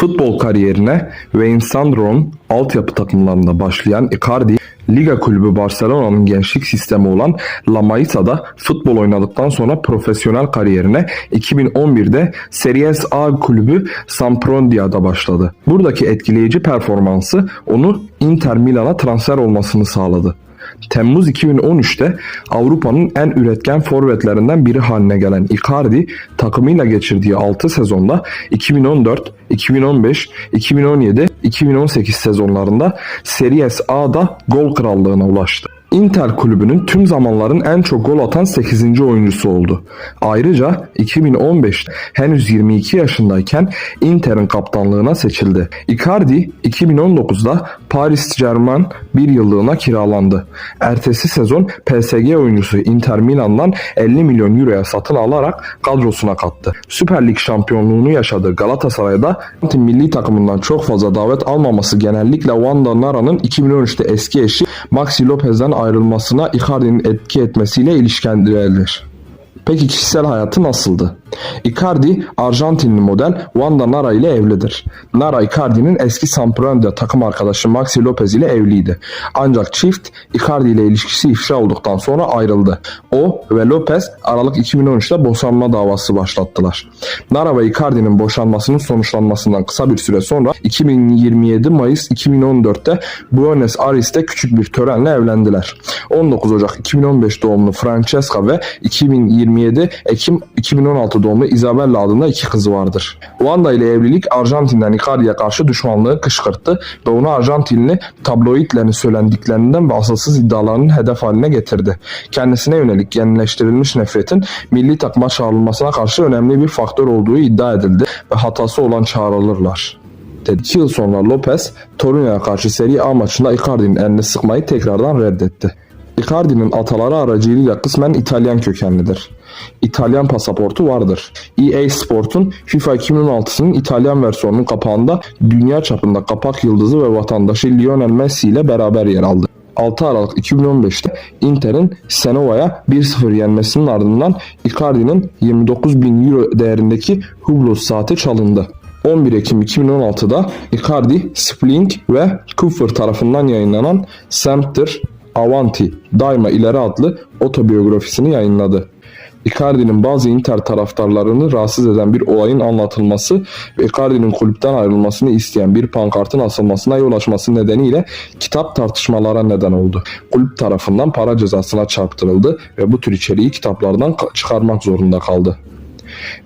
Futbol kariyerine Wayne Sandro'nun altyapı takımlarında başlayan Icardi, Liga kulübü Barcelona'nın gençlik sistemi olan La Maisa'da futbol oynadıktan sonra profesyonel kariyerine 2011'de Series A kulübü Sampdoria'da başladı. Buradaki etkileyici performansı onu Inter Milan'a transfer olmasını sağladı. Temmuz 2013'te Avrupa'nın en üretken forvetlerinden biri haline gelen Icardi takımıyla geçirdiği 6 sezonda 2014, 2015, 2017, 2018 sezonlarında Series A'da gol krallığına ulaştı. Inter kulübünün tüm zamanların en çok gol atan 8. oyuncusu oldu. Ayrıca 2015'te henüz 22 yaşındayken Inter'in kaptanlığına seçildi. Icardi 2019'da Paris Germain bir yıllığına kiralandı. Ertesi sezon PSG oyuncusu Inter Milan'dan 50 milyon euroya satın alarak kadrosuna kattı. Süper Lig şampiyonluğunu yaşadığı Galatasaray'da milli takımından çok fazla davet almaması genellikle Wanda Nara'nın 2013'te eski eşi Maxi Lopez'den ayrılmasına Icardi'nin etki etmesiyle ilişkilendirilir. Peki kişisel hayatı nasıldı? Icardi Arjantinli model Wanda Nara ile evlidir. Nara Icardi'nin eski Sampdoria takım arkadaşı Maxi Lopez ile evliydi. Ancak çift Icardi ile ilişkisi ifşa olduktan sonra ayrıldı. O ve Lopez Aralık 2013'te boşanma davası başlattılar. Nara ve Icardi'nin boşanmasının sonuçlanmasından kısa bir süre sonra 2027 Mayıs 2014'te Buenos Aires'te küçük bir törenle evlendiler. 19 Ocak 2015 doğumlu Francesca ve 2027 Ekim 2016 doğumlu Isabella adında iki kızı vardır. Wanda ile evlilik Arjantin'den Icardi'ye karşı düşmanlığı kışkırttı ve onu Arjantinli tabloidlerin söylendiklerinden ve asılsız iddialarının hedef haline getirdi. Kendisine yönelik yenileştirilmiş nefretin milli takıma çağrılmasına karşı önemli bir faktör olduğu iddia edildi ve hatası olan çağrılırlar dedi. 2 yıl sonra Lopez, Torino'ya karşı Serie A maçında Icardi'nin elini sıkmayı tekrardan reddetti. Icardi'nin ataları aracılığıyla kısmen İtalyan kökenlidir. İtalyan pasaportu vardır. EA Sport'un FIFA 2016'sının İtalyan versiyonunun kapağında dünya çapında kapak yıldızı ve vatandaşı Lionel Messi ile beraber yer aldı. 6 Aralık 2015'te Inter'in Senova'ya 1-0 yenmesinin ardından Icardi'nin 29 bin euro değerindeki Hublot saati çalındı. 11 Ekim 2016'da Icardi, Spling ve Cooper tarafından yayınlanan Semper Avanti Daima İleri adlı otobiyografisini yayınladı. Icardi'nin bazı Inter taraftarlarını rahatsız eden bir olayın anlatılması ve Icardi'nin kulüpten ayrılmasını isteyen bir pankartın asılmasına yol açması nedeniyle kitap tartışmalara neden oldu. Kulüp tarafından para cezasına çarptırıldı ve bu tür içeriği kitaplardan ka- çıkarmak zorunda kaldı.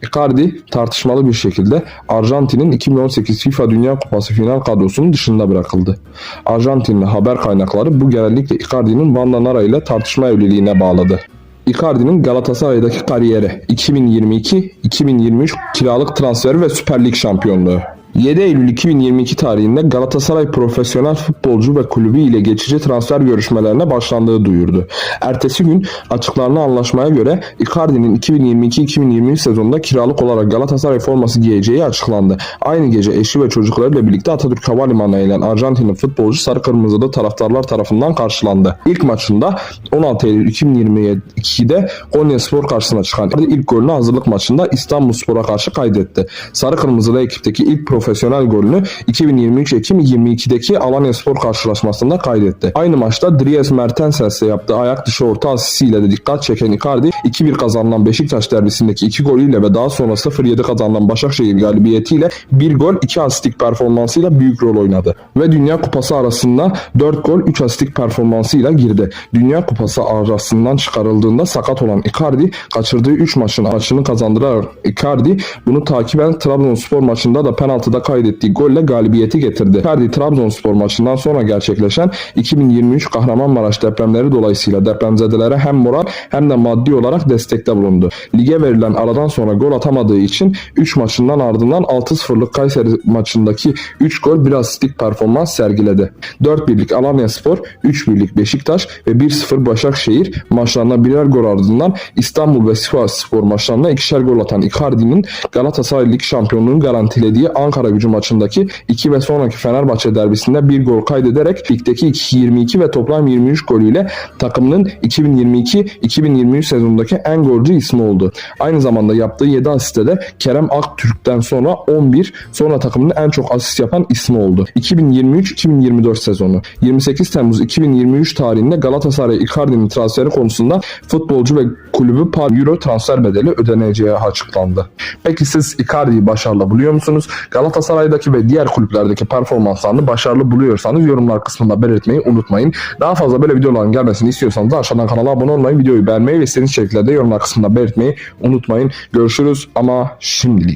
Icardi tartışmalı bir şekilde Arjantin'in 2018 FIFA Dünya Kupası final kadrosunun dışında bırakıldı. Arjantinli haber kaynakları bu genellikle Icardi'nin Wanda Nara ile tartışma evliliğine bağladı. Icardi'nin Galatasaray'daki kariyeri 2022-2023 kiralık transferi ve Süper Lig şampiyonluğu. 7 Eylül 2022 tarihinde Galatasaray profesyonel futbolcu ve kulübü ile geçici transfer görüşmelerine başlandığı duyurdu. Ertesi gün açıklanan anlaşmaya göre Icardi'nin 2022-2023 sezonunda kiralık olarak Galatasaray forması giyeceği açıklandı. Aynı gece eşi ve çocuklarıyla birlikte Atatürk Havalimanı'na inen Arjantinli futbolcu sarı kırmızılı taraftarlar tarafından karşılandı. İlk maçında 16 Eylül 2022'de Konyaspor karşısına çıkan ilk golünü hazırlık maçında İstanbulspor'a karşı kaydetti. Sarı kırmızılı ekipteki ilk profesyonel golünü 2023 Ekim 22'deki Alanyaspor karşılaşmasında kaydetti. Aynı maçta Dries Mertens'le yaptığı ayak dışı orta asisiyle de dikkat çeken Icardi 2-1 kazanılan Beşiktaş derbisindeki 2 golüyle ve daha sonra 0-7 kazanılan Başakşehir galibiyetiyle 1 gol 2 asistik performansıyla büyük rol oynadı. Ve Dünya Kupası arasında 4 gol 3 asistik performansıyla girdi. Dünya Kupası arasından çıkarıldığında sakat olan Icardi kaçırdığı 3 maçın maçını kazandırarak Icardi bunu takiben Trabzonspor maçında da penaltıda kaydettiği golle galibiyeti getirdi. Icardi Trabzonspor maçından sonra gerçekleşen 2023 Kahramanmaraş depremleri dolayısıyla depremzedelere hem moral hem de maddi olarak destekte bulundu. Lige verilen aradan sonra gol atamadığı için 3 maçından ardından 6-0'lık Kayseri maçındaki 3 gol bir asistlik performans sergiledi. 4-1'lik Alanyaspor, 3-1'lik Beşiktaş ve 1-0 Başakşehir maçlarına birer gol ardından İstanbul ve Sivas Spor maçlarına ikişer gol atan Icardi'nin Galatasaray Lig şampiyonluğunu garantilediği Ankara Ankara gücü maçındaki 2 ve sonraki Fenerbahçe derbisinde bir gol kaydederek ligdeki 22 ve toplam 23 golüyle takımının 2022-2023 sezonundaki en golcü ismi oldu. Aynı zamanda yaptığı 7 asiste de Kerem Aktürk'ten sonra 11 sonra takımının en çok asist yapan ismi oldu. 2023-2024 sezonu. 28 Temmuz 2023 tarihinde Galatasaray Icardi'nin transferi konusunda futbolcu ve kulübü par euro transfer bedeli ödeneceği açıklandı. Peki siz Icardi'yi başarılı buluyor musunuz? Galatasaray'daki ve diğer kulüplerdeki performanslarını başarılı buluyorsanız yorumlar kısmında belirtmeyi unutmayın. Daha fazla böyle videoların gelmesini istiyorsanız da aşağıdan kanala abone olmayı, videoyu beğenmeyi ve istediğiniz şekilde yorumlar kısmında belirtmeyi unutmayın. Görüşürüz ama şimdilik.